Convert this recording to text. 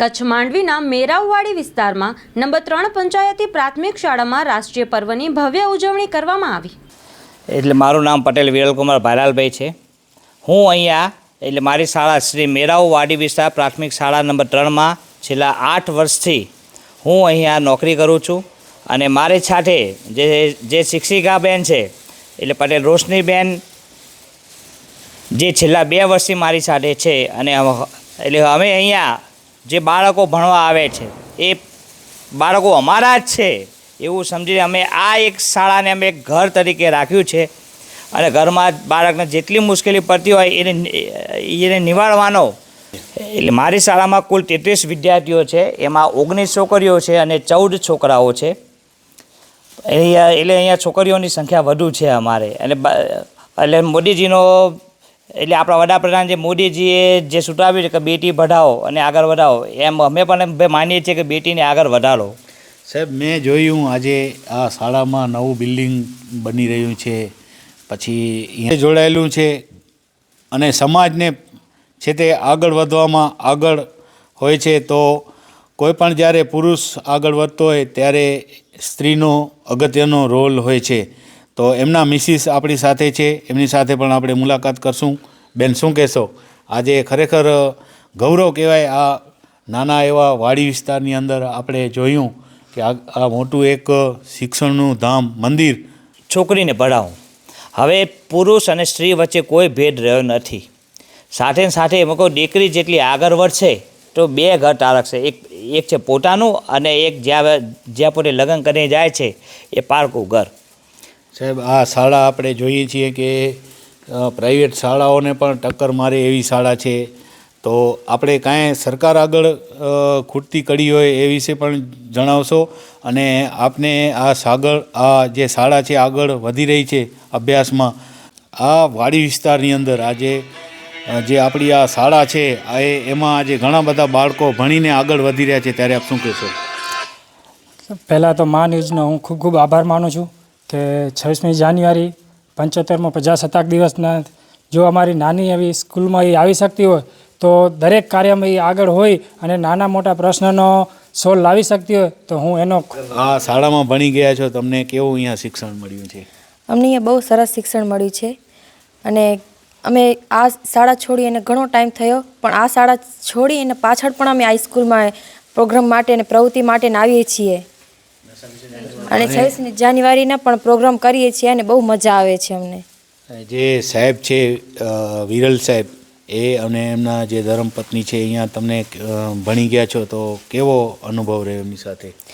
કચ્છ માંડવીના મેરાવવાડી વિસ્તારમાં નંબર ત્રણ પંચાયતી પ્રાથમિક શાળામાં રાષ્ટ્રીય પર્વની ભવ્ય ઉજવણી કરવામાં આવી. એટલે મારું નામ પટેલ વિરલકુમાર ભાલાલભાઈ છે. હું અહીંયા, એટલે મારી શાળા શ્રી મેરાવવાડી વિસ્તાર પ્રાથમિક શાળા નંબર ત્રણમાં છેલ્લા આઠ વર્ષથી હું અહીંયા નોકરી કરું છું. અને મારી સાથે જે જે શિક્ષિકા બેન છે, એટલે પટેલ રોશનીબેન, જે છેલ્લા બે વર્ષથી મારી સાથે છે. અને એટલે અમે અહીંયા જે બાળકો ભણવા આવે છે, એ બાળકો અમારા જ છે, એવું સમજીને અમે આ એક શાળાને અમે એક ઘર તરીકે રાખ્યું છે. અને ઘરમાં બાળકને જેટલી મુશ્કેલી પડતી હોય એને એને નિવારવાનો. એટલે મારી શાળામાં કુલ તેત્રીસ વિદ્યાર્થીઓ છે, એમાં ઓગણીસ છોકરીઓ છે અને ચૌદ છોકરાઓ છે. અહીંયા, એટલે અહીંયા છોકરીઓની સંખ્યા વધુ છે અમારે. અને એટલે મોદીજીનો એટલે આપણા વડાપ્રધાન જે મોદીજીએ જે સૂટાવ્યું છે કે બેટી પઢાઓ અને આગળ વધાવો, એમ અમે પણ એમ માનીએ છીએ કે બેટીને આગળ વધારો. સાહેબ, મેં જોયું આજે આ શાળામાં નવું બિલ્ડિંગ બની રહ્યું છે, પછી જોડાયેલું છે અને સમાજને છે તે આગળ વધવામાં આગળ હોય છે, તો કોઈપણ જ્યારે પુરુષ આગળ વધતો હોય ત્યારે સ્ત્રીનો અગત્યનો રોલ હોય છે. તો એમના મિસિસ આપણી સાથે છે. એમની સાથે પણ આપણે મુલાકાત કરશું. બેન, શું કહેશો? આજે ખરેખર ગૌરવ કહેવાય આ નાના એવા વાડી વિસ્તારની અંદર આપણે જોયું કે આ મોટું એક શિક્ષણનું ધામ, મંદિર. છોકરીને ભણાવું હવે પુરુષ અને સ્ત્રી વચ્ચે કોઈ ભેદ રહ્યો નથી. સાથે સાથે એમાં કોઈ દીકરી જેટલી આગળ વધશે તો બે ઘર તારક છે એક એક છે પોતાનું અને એક જ્યાં જ્યાં પોતે લગ્ન કરીને જાય છે એ પારકું ઘર. સાહેબ, આ શાળા આપણે જોઈએ છીએ કે પ્રાઇવેટ શાળાઓને પણ ટક્કર મારે એવી શાળા છે. તો આપણે કાંઈ સરકાર આગળ ખૂટતી કડી હોય એ વિશે પણ જણાવશો? અને આપને આ સાગર, આ જે શાળા છે, આગળ વધી રહી છે અભ્યાસમાં, આ વાડી વિસ્તારની અંદર આજે જે આપણી આ શાળા છે, આ એમાં આજે ઘણા બધા બાળકો ભણીને આગળ વધી રહ્યા છે. ત્યારે આપ શું કહેશો? પહેલાં તો મા ન્યૂઝનો હું ખૂબ ખૂબ આભાર માનું છું. કે છવ્વીસમી જાન્યુઆરી પંચોતેરમો પ્રજાસત્તાક દિવસના જો અમારી નાની એવી સ્કૂલમાં એ આવી શકતી હોય તો દરેક કાર્યમાં એ આગળ હોય અને નાના મોટા પ્રશ્નનો સોલ્વ લાવી શકતી હોય તો હું એનો આ શાળામાં ભણી ગયા છો તમને કેવું અહીંયા શિક્ષણ મળ્યું છે? અમને અહીંયા બહુ સરસ શિક્ષણ મળ્યું છે. અને અમે આ શાળા છોડી અને ઘણો ટાઈમ થયો પણ આ શાળા છોડી અને પાછળ પણ અમે હાઈસ્કૂલમાં પ્રોગ્રામ માટે અને પ્રવૃત્તિ માટે આવીએ છીએ. અને છવ્વીસમી જાન્યુઆરીના પણ પ્રોગ્રામ કરીએ છીએ અને બહુ મજા આવે છે અમને. જે સાહેબ છે વિરલ સાહેબ એ અને એમના જે ધર્મપત્ની છે અહીંયા તમને ભણી ગયા છો તો કેવો અનુભવ રહ્યો એમની સાથે?